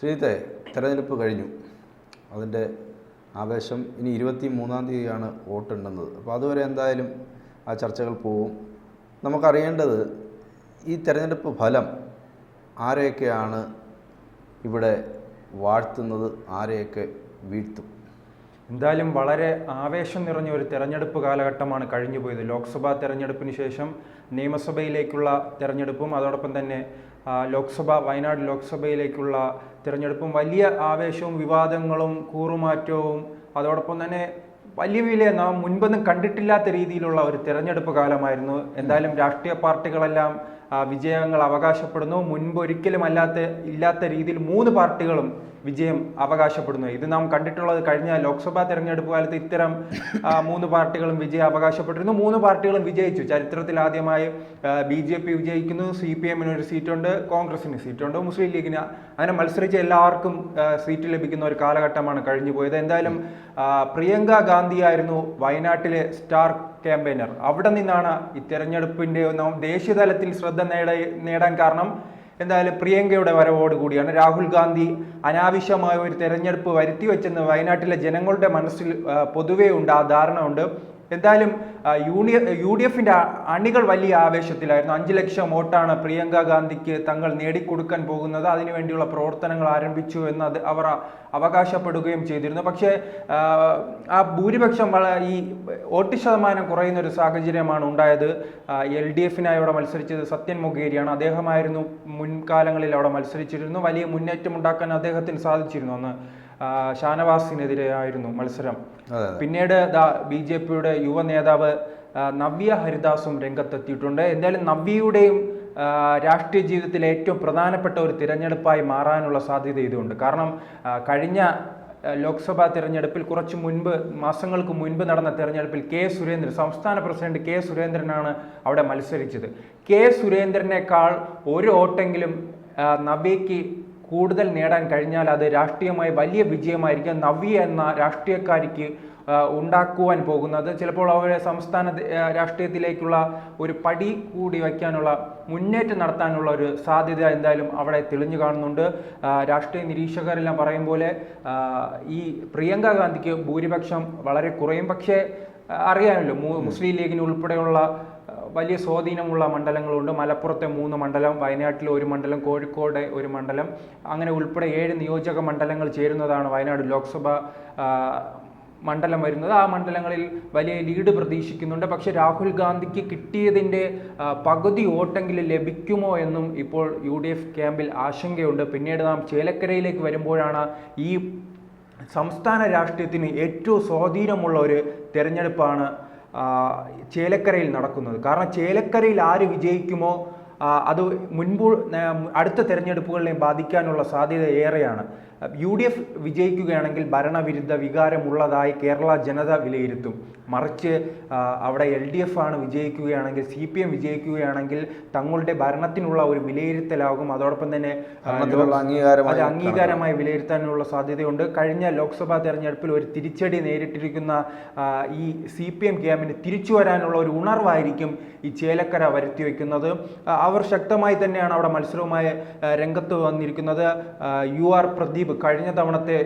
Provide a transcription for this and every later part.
ശ്രീത്തെ തെരഞ്ഞെടുപ്പ് കഴിഞ്ഞു. അതിന്റെ ആവേശം ഇനി ഇരുപത്തി മൂന്നാം തീയതിയാണ് വോട്ടുണ്ടെന്നത് അപ്പോൾ അതുവരെ എന്തായാലും ആ ചർച്ചകൾ പോവും. നമുക്കറിയേണ്ടത് ഈ തെരഞ്ഞെടുപ്പ് ഫലം ആരെയൊക്കെയാണ് ഇവിടെ വാഴ്ത്തുന്നത് ആരെയൊക്കെ വീഴ്ത്തും? എന്തായാലും വളരെ ആവേശം നിറഞ്ഞ ഒരു തെരഞ്ഞെടുപ്പ് കാലഘട്ടമാണ് കഴിഞ്ഞു പോയത് ലോക്സഭാ തെരഞ്ഞെടുപ്പിന് ശേഷം നിയമസഭയിലേക്കുള്ള തെരഞ്ഞെടുപ്പും അതോടൊപ്പം തന്നെ ലോക്സഭ വയനാട് ലോക്സഭയിലേക്കുള്ള തിരഞ്ഞെടുപ്പും വലിയ ആവേശവും വിവാദങ്ങളും കൂറുമാറ്റവും അതോടൊപ്പം തന്നെ വലിയ വലിയ നാം മുൻപൊന്നും കണ്ടിട്ടില്ലാത്ത രീതിയിലുള്ള ഒരു തിരഞ്ഞെടുപ്പ് കാലമായിരുന്നു. എന്തായാലും രാഷ്ട്രീയ പാർട്ടികളെല്ലാം വിജയങ്ങൾ അവകാശപ്പെടുന്നു. മുൻപൊരിക്കലും അല്ലാത്ത ഇല്ലാത്ത രീതിയിൽ മൂന്ന് പാർട്ടികളും വിജയം അവകാശപ്പെടുന്നു. ഇത് നാം കണ്ടിട്ടുള്ളത് കഴിഞ്ഞ ലോക്സഭാ തെരഞ്ഞെടുപ്പ് കാലത്ത് ഇത്തരം മൂന്ന് പാർട്ടികളും വിജയം അവകാശപ്പെട്ടിരുന്നു. മൂന്ന് പാർട്ടികളും വിജയിച്ചു. ചരിത്രത്തിൽ ആദ്യമായി ബി ജെ പി വിജയിക്കുന്നു. സി പി എമ്മിന് ഒരു സീറ്റുണ്ട്. കോൺഗ്രസിന് സീറ്റുണ്ട്. മുസ്ലിം ലീഗിന് അങ്ങനെ മത്സരിച്ച് എല്ലാവർക്കും സീറ്റ് ലഭിക്കുന്ന ഒരു കാലഘട്ടമാണ് കഴിഞ്ഞു പോയത്. എന്തായാലും പ്രിയങ്ക ഗാന്ധിയായിരുന്നു വയനാട്ടിലെ സ്റ്റാർ ക്യാമ്പയിനർ. അവിടെ നിന്നാണ് ഈ തെരഞ്ഞെടുപ്പിന്റെ നാം ദേശീയ തലത്തിൽ ശ്രദ്ധ നേട നേടാൻ കാരണം എന്തായാലും പ്രിയങ്കയുടെ വരവോട് കൂടിയാണ്. രാഹുൽ ഗാന്ധി അനാവശ്യമായ ഒരു തെരഞ്ഞെടുപ്പ് വരുത്തി വെച്ചെന്ന് വയനാട്ടിലെ ജനങ്ങളുടെ മനസ്സിൽ പൊതുവേ ഉണ്ട് ആ ധാരണ ഉണ്ട്. എന്തായാലും യൂണിയ യൂണി യു ഡി എഫിന്റെ അണികൾ വലിയ ആവേശത്തിലായിരുന്നു. അഞ്ച് ലക്ഷം വോട്ടാണ് പ്രിയങ്ക ഗാന്ധിക്ക് തങ്ങൾ നേടിക്കൊടുക്കാൻ പോകുന്നത്. അതിനുവേണ്ടിയുള്ള പ്രവർത്തനങ്ങൾ ആരംഭിച്ചു എന്ന് അത് അവർ അവകാശപ്പെടുകയും ചെയ്തിരുന്നു. പക്ഷേ ആ, ഭൂരിപക്ഷം ഈ വോട്ട് ശതമാനം കുറയുന്ന ഒരു സാഹചര്യമാണ് ഉണ്ടായത്. എൽ ഡി എഫിനായി അവിടെ മത്സരിച്ചത് സത്യൻ മുഖേരിയാണ്. അദ്ദേഹമായിരുന്നു മുൻകാലങ്ങളിൽ അവിടെ മത്സരിച്ചിരുന്നു. വലിയ മുന്നേറ്റം ഉണ്ടാക്കാൻ അദ്ദേഹത്തിന് സാധിച്ചിരുന്നു അന്ന്. ആ, ഷാനവാസിനെതിരെ ആയിരുന്നു മത്സരം പിന്നീട് ബി ജെ പിയുടെ യുവ നേതാവ് നവ്യ ഹരിദാസും രംഗത്തെത്തിയിട്ടുണ്ട്. എന്തായാലും നവ്യയുടെയും രാഷ്ട്രീയ ജീവിതത്തിലെ ഏറ്റവും പ്രധാനപ്പെട്ട ഒരു തിരഞ്ഞെടുപ്പായി മാറാനുള്ള സാധ്യത ഇതുണ്ട്. കാരണം കഴിഞ്ഞ ലോക്സഭാ തിരഞ്ഞെടുപ്പിൽ കുറച്ച് മുൻപ് മാസങ്ങൾക്ക് മുൻപ് നടന്ന തിരഞ്ഞെടുപ്പിൽ കെ സുരേന്ദ്രൻ സംസ്ഥാന പ്രസിഡന്റ് കെ സുരേന്ദ്രനാണ് അവിടെ മത്സരിച്ചത്. കെ സുരേന്ദ്രനേക്കാൾ ഒരു വോട്ടെങ്കിലും നവ്യയ്ക്ക് കൂടുതൽ നേടാൻ കഴിഞ്ഞാൽ അത് രാഷ്ട്രീയമായി വലിയ വിജയമായിരിക്കും. നവ്യ എന്ന രാഷ്ട്രീയക്കാരിക്ക് ഉണ്ടാക്കുവാൻ പോകുന്നത്. ചിലപ്പോൾ അവരെ സംസ്ഥാന രാഷ്ട്രീയത്തിലേക്കുള്ള ഒരു പടി കൂടി വയ്ക്കാനുള്ള മുന്നേറ്റം നടത്താനുള്ള ഒരു സാധ്യത എന്തായാലും അവിടെ തെളിഞ്ഞു കാണുന്നുണ്ട്. രാഷ്ട്രീയ നിരീക്ഷകരെല്ലാം പറയും പോലെ ഈ പ്രിയങ്ക ഗാന്ധിക്ക് ഭൂരിപക്ഷം വളരെ കുറയും. പക്ഷേ അറിയാമല്ലോ മുസ്ലിം ലീഗിന് ഉൾപ്പെടെയുള്ള വലിയ സ്വാധീനമുള്ള മണ്ഡലങ്ങളുണ്ട്. മലപ്പുറത്തെ മൂന്ന് മണ്ഡലം വയനാട്ടിൽ ഒരു മണ്ഡലം കോഴിക്കോട് ഒരു മണ്ഡലം. അങ്ങനെ ഉൾപ്പെടെ ഏഴ് നിയോജക മണ്ഡലങ്ങൾ ചേരുന്നതാണ് വയനാട് ലോക്സഭ മണ്ഡലം വരുന്നത്. ആ മണ്ഡലങ്ങളിൽ വലിയ ലീഡ് പ്രതീക്ഷിക്കുന്നുണ്ട്. പക്ഷേ രാഹുൽ ഗാന്ധിക്ക് കിട്ടിയതിന്റെ പകുതി വോട്ടെങ്കിലും ലഭിക്കുമോ എന്നും ഇപ്പോൾ യു ഡി എഫ് ക്യാമ്പിൽ ആശങ്കയുണ്ട്. പിന്നീട് നാം ചേലക്കരയിലേക്ക് വരുമ്പോഴാണ് ഈ സംസ്ഥാന രാഷ്ട്രീയത്തിന് ഏറ്റവും സ്വാധീനമുള്ള ഒരു തെരഞ്ഞെടുപ്പാണ് ചേലക്കരയിൽ നടക്കുന്നത്. കാരണം ചേലക്കരയിൽ ആര് വിജയിക്കുമോ അത് മുൻപ് അടുത്ത തെരഞ്ഞെടുപ്പുകളെ ബാധിക്കാനുള്ള സാധ്യത ഏറെയാണ്. യു ഡി എഫ് വിജയിക്കുകയാണെങ്കിൽ ഭരണവിരുദ്ധ വികാരമുള്ളതായി കേരള ജനത വിലയിരുത്തും. മറിച്ച് അവിടെ എൽ ഡി എഫ് ആണ് വിജയിക്കുകയാണെങ്കിൽ സി പി എം വിജയിക്കുകയാണെങ്കിൽ തങ്ങളുടെ ഭരണത്തിനുള്ള ഒരു വിലയിരുത്തലാകും. അതോടൊപ്പം തന്നെ അത് അംഗീകാരമായി വിലയിരുത്താനുള്ള സാധ്യതയുണ്ട്. കഴിഞ്ഞ ലോക്സഭാ തെരഞ്ഞെടുപ്പിൽ ഒരു തിരിച്ചടി നേരിട്ടിരിക്കുന്ന ഈ സി പി എം ക്യാമ്പിന് തിരിച്ചു വരാനുള്ള ഒരു ഉണർവായിരിക്കും ഈ ചേലക്കര വരുത്തി വയ്ക്കുന്നത് ആ, അവർ ശക്തമായി തന്നെയാണ് അവിടെ മത്സരവുമായി രംഗത്ത് വന്നിരിക്കുന്നത്. യു ആർ പ്രദീപ് കഴിഞ്ഞ തവണത്തെ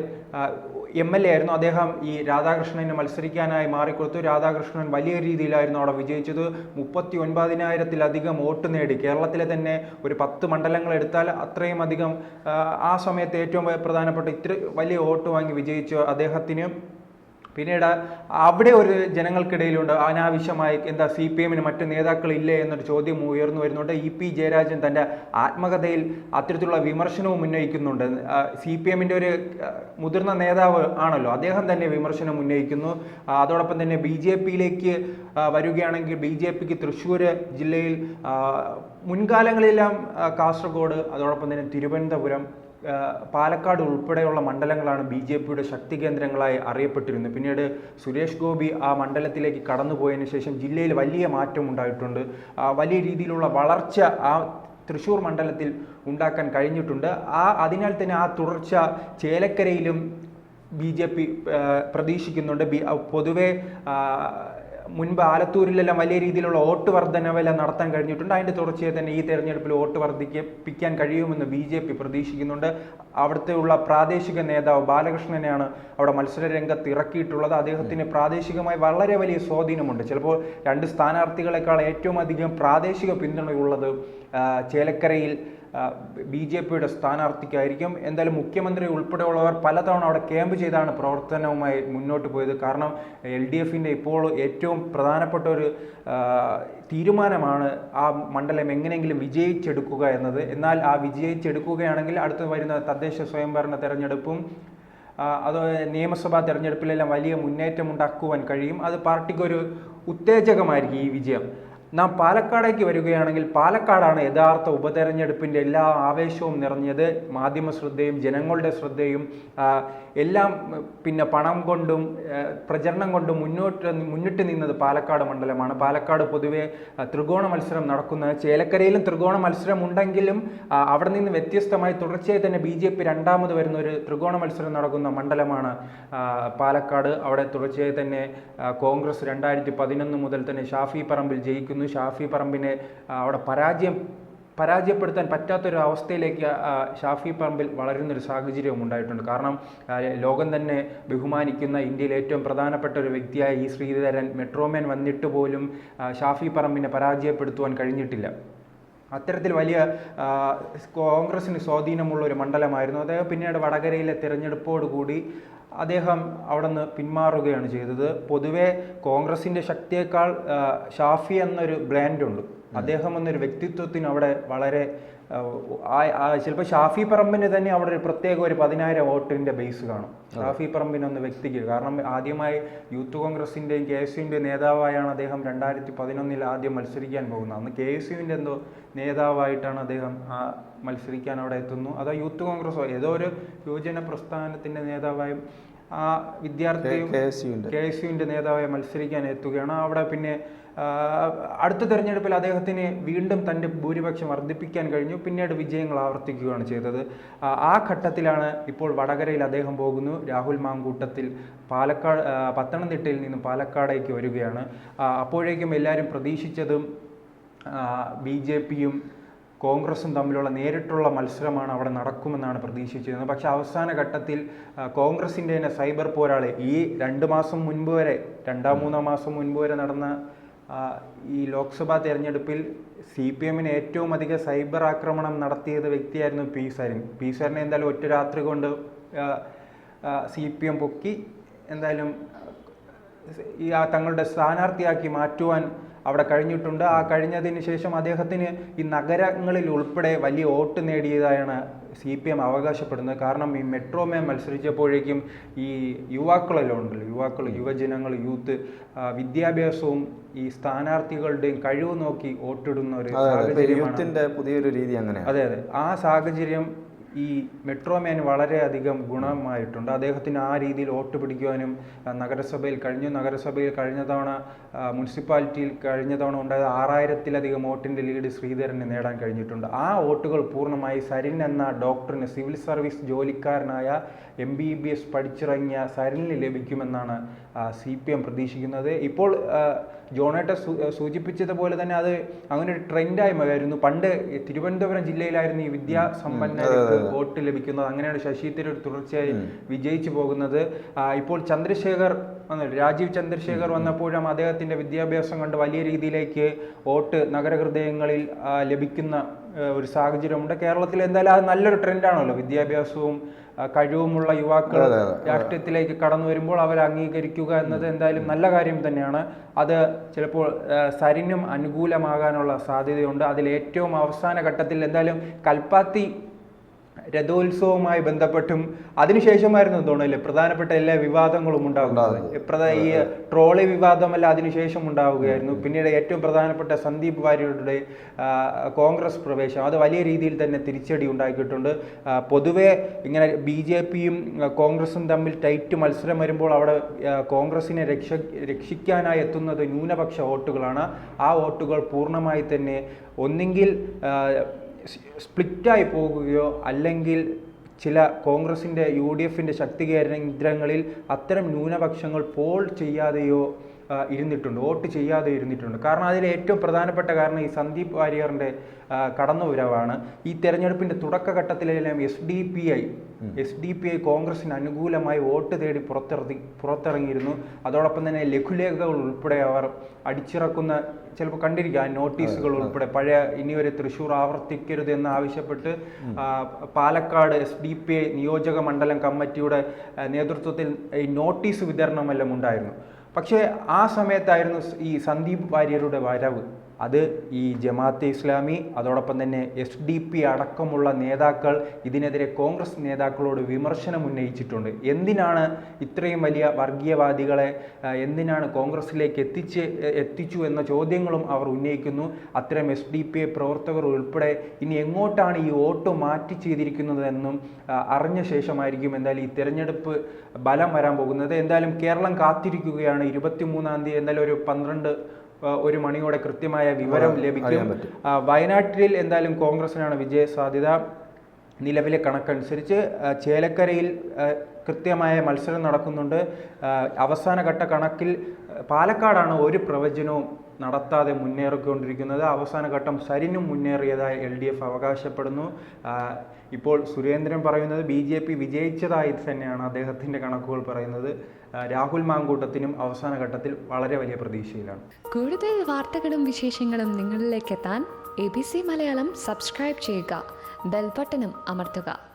എം എൽ എ ആയിരുന്നു. അദ്ദേഹം ഈ രാധാകൃഷ്ണന് മത്സരിക്കാനായി മാറിക്കൊടുത്തു. രാധാകൃഷ്ണൻ വലിയ രീതിയിലായിരുന്നു അവിടെ വിജയിച്ചത്. മുപ്പത്തി ഒൻപതിനായിരത്തിലധികം വോട്ട് നേടി. കേരളത്തിലെ തന്നെ ഒരു പത്ത് മണ്ഡലങ്ങൾ എടുത്താൽ അത്രയും അധികം ആ സമയത്ത് ഏറ്റവും പ്രധാനപ്പെട്ട ഇത്ര വലിയ വോട്ട് വാങ്ങി വിജയിച്ചു അദ്ദേഹത്തിന് പിന്നീട് അവിടെ ഒരു ജനങ്ങൾക്കിടയിലുണ്ട്. അനാവശ്യമായി എന്താ സി പി എമ്മിന് മറ്റ് നേതാക്കളില്ലേ എന്നൊരു ചോദ്യം ഉയർന്നു വരുന്നുണ്ട്. ഇ പി ജയരാജൻ തന്റെ ആത്മകഥയിൽ അത്തരത്തിലുള്ള വിമർശനവും ഉന്നയിക്കുന്നുണ്ട്. സി പി എമ്മിന്റെ ഒരു മുതിർന്ന നേതാവ് ആണല്ലോ. അദ്ദേഹം തന്നെ വിമർശനം ഉന്നയിക്കുന്നു. അതോടൊപ്പം തന്നെ ബി ജെ പിയിലേക്ക് വരികയാണെങ്കിൽ ബി ജെ പിക്ക് തൃശ്ശൂർ ജില്ലയിൽ മുൻകാലങ്ങളെല്ലാം കാസർഗോഡ് അതോടൊപ്പം തന്നെ തിരുവനന്തപുരം പാലക്കാട് ഉൾപ്പെടെയുള്ള മണ്ഡലങ്ങളാണ് ബി ജെ പിയുടെ ശക്തി കേന്ദ്രങ്ങളായി അറിയപ്പെട്ടിരുന്നത്. പിന്നീട് സുരേഷ് ഗോപി ആ മണ്ഡലത്തിലേക്ക് കടന്നുപോയതിന് ശേഷം ജില്ലയിൽ വലിയ മാറ്റം ഉണ്ടായിട്ടുണ്ട്. വലിയ രീതിയിലുള്ള വളർച്ച ആ തൃശ്ശൂർ മണ്ഡലത്തിൽ ഉണ്ടാക്കാൻ കഴിഞ്ഞിട്ടുണ്ട്. ആ അതിനാൽ തന്നെ ആ തുടർച്ച ചേലക്കരയിലും ബി ജെ പി പ്രതീക്ഷിക്കുന്നുണ്ട്. ബി പൊതുവെ മുൻപ് ആലത്തൂരിലെല്ലാം വലിയ രീതിയിലുള്ള വോട്ട് വർധനവെല്ലാം നടത്താൻ കഴിഞ്ഞിട്ടുണ്ട്. അതിന്റെ തുടർച്ചയായി തന്നെ ഈ തെരഞ്ഞെടുപ്പിൽ വോട്ട് വർദ്ധിപ്പിക്കാൻ കഴിയുമെന്ന് ബി ജെ പി പ്രതീക്ഷിക്കുന്നുണ്ട്. അവിടുത്തെ ഉള്ള പ്രാദേശിക നേതാവ് ബാലകൃഷ്ണനെയാണ് അവിടെ മത്സര രംഗത്ത് ഇറക്കിയിട്ടുള്ളത്. അദ്ദേഹത്തിന് പ്രാദേശികമായി വളരെ വലിയ സ്വാധീനമുണ്ട്. ചിലപ്പോൾ രണ്ട് സ്ഥാനാർത്ഥികളെക്കാൾ ഏറ്റവും അധികം പ്രാദേശിക പിന്തുണയുള്ളത് ചേലക്കരയിൽ ബി ജെ പിയുടെ സ്ഥാനാർത്ഥിക്കായിരിക്കും. എന്തായാലും മുഖ്യമന്ത്രി ഉൾപ്പെടെയുള്ളവർ പലതവണ അവിടെ ക്യാമ്പ് ചെയ്താണ് പ്രവർത്തനവുമായി മുന്നോട്ട് പോയത്. കാരണം എൽ ഡി എഫിന്റെ ഇപ്പോൾ ഏറ്റവും പ്രധാനപ്പെട്ട ഒരു തീരുമാനമാണ് ആ മണ്ഡലം എങ്ങനെയെങ്കിലും വിജയിച്ചെടുക്കുക എന്നത്. എന്നാൽ ആ വിജയിച്ചെടുക്കുകയാണെങ്കിൽ അടുത്ത് വരുന്ന തദ്ദേശ സ്വയംഭരണ തെരഞ്ഞെടുപ്പും അത് നിയമസഭാ തെരഞ്ഞെടുപ്പിലെല്ലാം വലിയ മുന്നേറ്റം ഉണ്ടാക്കുവാൻ കഴിയും. അത് പാർട്ടിക്കൊരു ഉത്തേജകമായിരിക്കും ഈ വിജയം. നാം പാലക്കാടേക്ക് വരികയാണെങ്കിൽ പാലക്കാടാണ് യഥാർത്ഥ ഉപതെരഞ്ഞെടുപ്പിന്റെ എല്ലാ ആവേശവും നിറഞ്ഞത്. മാധ്യമ ശ്രദ്ധയും ജനങ്ങളുടെ ശ്രദ്ധയും എല്ലാം പിന്നെ പണം കൊണ്ടും പ്രചരണം കൊണ്ടും മുന്നോട്ട് മുന്നിട്ട് നിന്നത് പാലക്കാട് മണ്ഡലമാണ്. പാലക്കാട് പൊതുവെ ത്രികോണ മത്സരം നടക്കുന്നത് ചേലക്കരയിലും ത്രികോണ മത്സരം ഉണ്ടെങ്കിലും അവിടെ നിന്ന് വ്യത്യസ്തമായി തുടർച്ചയായി തന്നെ ബി ജെ പി രണ്ടാമത് വരുന്ന ഒരു ത്രികോണ മത്സരം നടക്കുന്ന മണ്ഡലമാണ് പാലക്കാട്. അവിടെ തുടർച്ചയായി തന്നെ കോൺഗ്രസ് രണ്ടായിരത്തി പതിനൊന്ന് മുതൽ തന്നെ ഷാഫി പറമ്പിൽ ജയിക്കുന്നു. ഷാഫി പറമ്പിനെ അവിടെ പരാജയം പരാജയപ്പെടുത്താൻ പറ്റാത്തൊരു അവസ്ഥയിലേക്ക് ഷാഫി പറമ്പിൽ വളരുന്നൊരു സാഹചര്യവും ഉണ്ടായിട്ടുണ്ട്. കാരണം ലോകം തന്നെ ബഹുമാനിക്കുന്ന ഇന്ത്യയിലെ ഏറ്റവും പ്രധാനപ്പെട്ട ഒരു വ്യക്തിയായ ഈ ശ്രീധരൻ മെട്രോമാൻ വന്നിട്ട് പോലും ഷാഫി പറമ്പിനെ പരാജയപ്പെടുത്തുവാൻ കഴിഞ്ഞിട്ടില്ല. അത്തരത്തിൽ വലിയ കോൺഗ്രസിന് സ്വാധീനമുള്ള ഒരു മണ്ഡലമായിരുന്നു. അദ്ദേഹം പിന്നീട് വടകരയിലെ തിരഞ്ഞെടുപ്പോടുകൂടി അദ്ദേഹം അവിടെ നിന്ന് പിന്മാറുകയാണ് ചെയ്തത്. പൊതുവെ കോൺഗ്രസിന്റെ ശക്തിയേക്കാൾ ഷാഫി എന്നൊരു ബ്രാൻഡുണ്ട്. അദ്ദേഹം എന്നൊരു വ്യക്തിത്വത്തിന് അവിടെ വളരെ ചിലപ്പോൾ ഷാഫി പറമ്പിന് തന്നെ അവിടെ ഒരു പ്രത്യേക ഒരു പതിനായിരം വോട്ടിന്റെ ബേസ് കാണും. ഷാഫി പറമ്പിന് ഒന്ന് വ്യക്തിക്ക് കാരണം ആദ്യമായി യൂത്ത് കോൺഗ്രസിന്റെയും കെ എസ് യുവിന്റെ നേതാവായാണ് അദ്ദേഹം രണ്ടായിരത്തി പതിനൊന്നിൽ ആദ്യം മത്സരിക്കാൻ പോകുന്നത്. അന്ന് കെ എസ് യുവിന്റെ എന്തോ നേതാവായിട്ടാണ് അദ്ദേഹം ആ മത്സരിക്കാൻ അവിടെ എത്തുന്നു. അതോ യൂത്ത് കോൺഗ്രസോ ഏതോ ഒരു യുവജന പ്രസ്ഥാനത്തിന്റെ നേതാവായും ആ വിദ്യാർത്ഥിയും കെ എസ് യുവിന്റെ നേതാവായി മത്സരിക്കാൻ എത്തുകയാണ്. അവിടെ പിന്നെ അടുത്ത തെരഞ്ഞെടുപ്പിൽ അദ്ദേഹത്തിന് വീണ്ടും തന്റെ ഭൂരിപക്ഷം വർദ്ധിപ്പിക്കാൻ കഴിഞ്ഞു. പിന്നീട് വിജയങ്ങൾ ആവർത്തിക്കുകയാണ് ചെയ്തത്. ആ, ആ ഘട്ടത്തിലാണ് ഇപ്പോൾ വടകരയിൽ അദ്ദേഹം പോകുന്നു. രാഹുൽ മാങ്കൂട്ടത്തിൽ പാലക്കാട് പത്തനംതിട്ടയിൽ നിന്നും പാലക്കാടേക്ക് വരികയാണ്. അപ്പോഴേക്കും എല്ലാവരും പ്രതീക്ഷിച്ചതും ബി ജെ പിയും കോൺഗ്രസും തമ്മിലുള്ള നേരിട്ടുള്ള മത്സരമാണ് അവിടെ നടക്കുമെന്നാണ് പ്രതീക്ഷിച്ചിരുന്നത്. പക്ഷേ അവസാന ഘട്ടത്തിൽ കോൺഗ്രസിന്റെ തന്നെ സൈബർ പോരാളി ഈ രണ്ട് മാസം മുൻപ് വരെ രണ്ടാം മൂന്നാം മാസം മുൻപ് വരെ നടന്ന ഈ ലോക്സഭാ തെരഞ്ഞെടുപ്പിൽ സി പി എമ്മിന് ഏറ്റവും അധികം സൈബർ ആക്രമണം നടത്തിയത് വ്യക്തിയായിരുന്നു പി സരിൻ. പി സരിനെ എന്തായാലും ഒറ്റ രാത്രി കൊണ്ട് സി പി എം പൊക്കി എന്തായാലും ഈ ആ തങ്ങളുടെ സ്ഥാനാർത്ഥിയാക്കി മാറ്റുവാൻ അവിടെ കഴിഞ്ഞിട്ടുണ്ട്. ആ കഴിഞ്ഞതിന് ശേഷം അദ്ദേഹത്തിന് ഈ നഗരങ്ങളിൽ ഉൾപ്പെടെ വലിയ വോട്ട് നേടിയതായാണ് സി പി എം അവകാശപ്പെടുന്നത്. കാരണം ഈ മെട്രോമേ മത്സരിച്ചപ്പോഴേക്കും ഈ യുവാക്കളെല്ലാം ഉണ്ടല്ലോ. യുവാക്കൾ യുവജനങ്ങൾ യൂത്ത് വിദ്യാഭ്യാസവും ഈ സ്ഥാനാർത്ഥികളുടെയും കഴിവ് നോക്കി വോട്ടിടുന്ന ഒരു സാഹചര്യമാണ്. പുതിയൊരു രീതി അങ്ങനെ അതെ അതെ. ആ സാഹചര്യം ഈ മെട്രോമാൻ വളരെയധികം ഗുണമായിട്ടുണ്ട്. അദ്ദേഹത്തിന് ആ രീതിയിൽ വോട്ട് പിടിക്കുവാനും നഗരസഭയിൽ കഴിഞ്ഞു. നഗരസഭയിൽ കഴിഞ്ഞ തവണ മുനിസിപ്പാലിറ്റിയിൽ കഴിഞ്ഞ തവണ ഉണ്ടായത് ആറായിരത്തിലധികം വോട്ടിന്റെ ലീഡ് ശ്രീധരന് നേടാൻ കഴിഞ്ഞിട്ടുണ്ട്. ആ വോട്ടുകൾ പൂർണമായി സരിൻ എന്ന ഡോക്ടറിന് സിവിൽ സർവീസ് ജോലിക്കാരനായ എം ബി ബി എസ് പഠിച്ചിറങ്ങിയ സരിന് ലഭിക്കുമെന്നാണ് സി പി എം പ്രതീക്ഷിക്കുന്നത്. ഇപ്പോൾ ജോണേട്ട സൂചിപ്പിച്ചതുപോലെ തന്നെ അത് അങ്ങനെ ഒരു ട്രെൻഡായി വരുന്നു പണ്ട് തിരുവനന്തപുരം ജില്ലയിലായിരുന്നു ഈ വിദ്യാസമ്പന്നർക്ക് വോട്ട് ലഭിക്കുന്നത്. അങ്ങനെയാണ് ശശി തരൂർ തുടർച്ചയായി വിജയിച്ചു പോകുന്നത്. ഇപ്പോൾ ചന്ദ്രശേഖർ വന്നു രാജീവ് ചന്ദ്രശേഖർ വന്നപ്പോഴും അദ്ദേഹത്തിന്റെ വിദ്യാഭ്യാസം കൊണ്ട് വലിയ രീതിയിലേക്ക് വോട്ട് നഗരഹൃദയങ്ങളിൽ ലഭിക്കുന്ന ഒരു സാഹചര്യമുണ്ട് കേരളത്തിൽ എന്തായാലും അത് നല്ലൊരു ട്രെൻഡാണല്ലോ. വിദ്യാഭ്യാസവും കഴിവുമുള്ള യുവാക്കൾ. രാഷ്ട്രീയത്തിലേക്ക് കടന്നു വരുമ്പോൾ അവർ അംഗീകരിക്കുക എന്നത് എന്തായാലും നല്ല കാര്യം തന്നെയാണ്. അത് ചിലപ്പോൾ സരിനും അനുകൂലമാകാനുള്ള സാധ്യതയുണ്ട്. അതിൽ ഏറ്റവും അവസാന ഘട്ടത്തിൽ എന്തായാലും കൽപ്പാത്തി രഥോത്സവവുമായി ബന്ധപ്പെട്ടും അതിനുശേഷമായിരുന്നു തോന്നുന്നില്ല പ്രധാനപ്പെട്ട എല്ലാ വിവാദങ്ങളും ഉണ്ടാകുന്നത് ഈ ട്രോളി വിവാദമല്ല അതിനുശേഷം ഉണ്ടാവുകയായിരുന്നു. പിന്നീട് ഏറ്റവും പ്രധാനപ്പെട്ട സന്ദീപ് വാര്യരുടെ കോൺഗ്രസ് പ്രവേശം. അത് വലിയ രീതിയിൽ തന്നെ തിരിച്ചടി ഉണ്ടാക്കിയിട്ടുണ്ട്. പൊതുവേ ഇങ്ങനെ ബി ജെ പിയും കോൺഗ്രസും തമ്മിൽ ടൈറ്റ് മത്സരം വരുമ്പോൾ അവിടെ കോൺഗ്രസിനെ രക്ഷ രക്ഷിക്കാനായി എത്തുന്നത് ന്യൂനപക്ഷ വോട്ടുകളാണ്. ആ വോട്ടുകൾ പൂർണമായി തന്നെ ഒന്നെങ്കിൽ സ്പ്ലിറ്റായി പോകുകയോ അല്ലെങ്കിൽ ചില കോൺഗ്രസിന്റെ യു ഡി എഫിന്റെ ശക്തി കേന്ദ്രങ്ങളിൽ അത്തരം ന്യൂനപക്ഷങ്ങൾ പോൾ ചെയ്യാതെയോ ഇരുന്നിട്ടുണ്ട് വോട്ട് ചെയ്യാതെ ഇരുന്നിട്ടുണ്ട്. കാരണം അതിൽ ഏറ്റവും പ്രധാനപ്പെട്ട കാരണം ഈ സന്ദീപ് വാര്യറിന്റെ കടന്നുവരവാണ്. ഈ തെരഞ്ഞെടുപ്പിന്റെ തുടക്കഘട്ടത്തിലെല്ലാം S D P I S D P I കോൺഗ്രസിന് അനുകൂലമായി വോട്ട് തേടി പുറത്തിറങ്ങി പുറത്തിറങ്ങിയിരുന്നു. അതോടൊപ്പം തന്നെ ലഘുലേഖകൾ ഉൾപ്പെടെ അവർ അടിച്ചിറക്കുന്ന ചിലപ്പോൾ കണ്ടിരിക്കുക നോട്ടീസുകൾ ഉൾപ്പെടെ. പഴയ ഇനി ഒരു തൃശ്ശൂർ ആവർത്തിക്കരുത് എന്ന് ആവശ്യപ്പെട്ട് Palakkad S D P I നിയോജക മണ്ഡലം കമ്മിറ്റിയുടെ നേതൃത്വത്തിൽ ഈ നോട്ടീസ് വിതരണമെല്ലാം ഉണ്ടായിരുന്നു. പക്ഷേ ആ സമയത്തായിരുന്നു ഈ സന്ദീപ് വാര്യരുടെ വരവ്. അത് ഈ ജമാഅത്തെ ഇസ്ലാമി അതോടൊപ്പം തന്നെ എസ് ഡി പി അടക്കമുള്ള നേതാക്കൾ ഇതിനെതിരെ കോൺഗ്രസ് നേതാക്കളോട് വിമർശനം ഉന്നയിച്ചിട്ടുണ്ട്. എന്തിനാണ് ഇത്രയും വലിയ വർഗീയവാദികളെ എന്തിനാണ് കോൺഗ്രസിലേക്ക് എത്തിച്ച് എത്തിച്ചു എന്ന ചോദ്യങ്ങളും അവർ ഉന്നയിക്കുന്നു. അത്തരം എസ് ഡി പി പ്രവർത്തകർ ഉൾപ്പെടെ ഇനി എങ്ങോട്ടാണ് ഈ വോട്ട് മാറ്റി ചെയ്തിരിക്കുന്നതെന്നും അറിഞ്ഞ ശേഷമായിരിക്കും എന്തായാലും ഈ തിരഞ്ഞെടുപ്പ് ബലം വരാൻ പോകുന്നത്. എന്തായാലും കേരളം കാത്തിരിക്കുകയാണ്. ഇരുപത്തിമൂന്നാം തീയതി എന്തായാലും ഒരു പന്ത്രണ്ട് ഒരു മണിയോടെ കൃത്യമായ വിവരം ലഭിക്കും. വയനാട്ടിൽ എന്തായാലും കോൺഗ്രസിനാണ് വിജയ സാധ്യത നിലവിലെ കണക്കനുസരിച്ച് ചേലക്കരയിൽ കൃത്യമായ മത്സരം നടക്കുന്നുണ്ട്. അവസാനഘട്ട കണക്കിൽ പാലക്കാടാണ് ഒരു പ്രവചനവും നടത്താതെ മുന്നേറിക്കൊണ്ടിരിക്കുന്നത്. അവസാന ഘട്ടം സരിനും മുന്നേറിയതായി എൽ ഡി എഫ് അവകാശപ്പെടുന്നു ഇപ്പോൾ സുരേന്ദ്രൻ പറയുന്നത് ബി ജെ പി വിജയിച്ചതായി തന്നെയാണ് അദ്ദേഹത്തിന്റെ കണക്കുകൾ പറയുന്നത്. രാഹുൽ മാങ്കൂട്ടത്തിനും അവസാന ഘട്ടത്തിൽ വളരെ വലിയ പ്രതീക്ഷയിലാണ്. കൂടുതൽ വാർത്തകളും വിശേഷങ്ങളും നിങ്ങളിലേക്ക് എത്താൻ A B C Malayalam subscribe ചെയ്യുക. ബെൽബട്ടനും അമർത്തുക.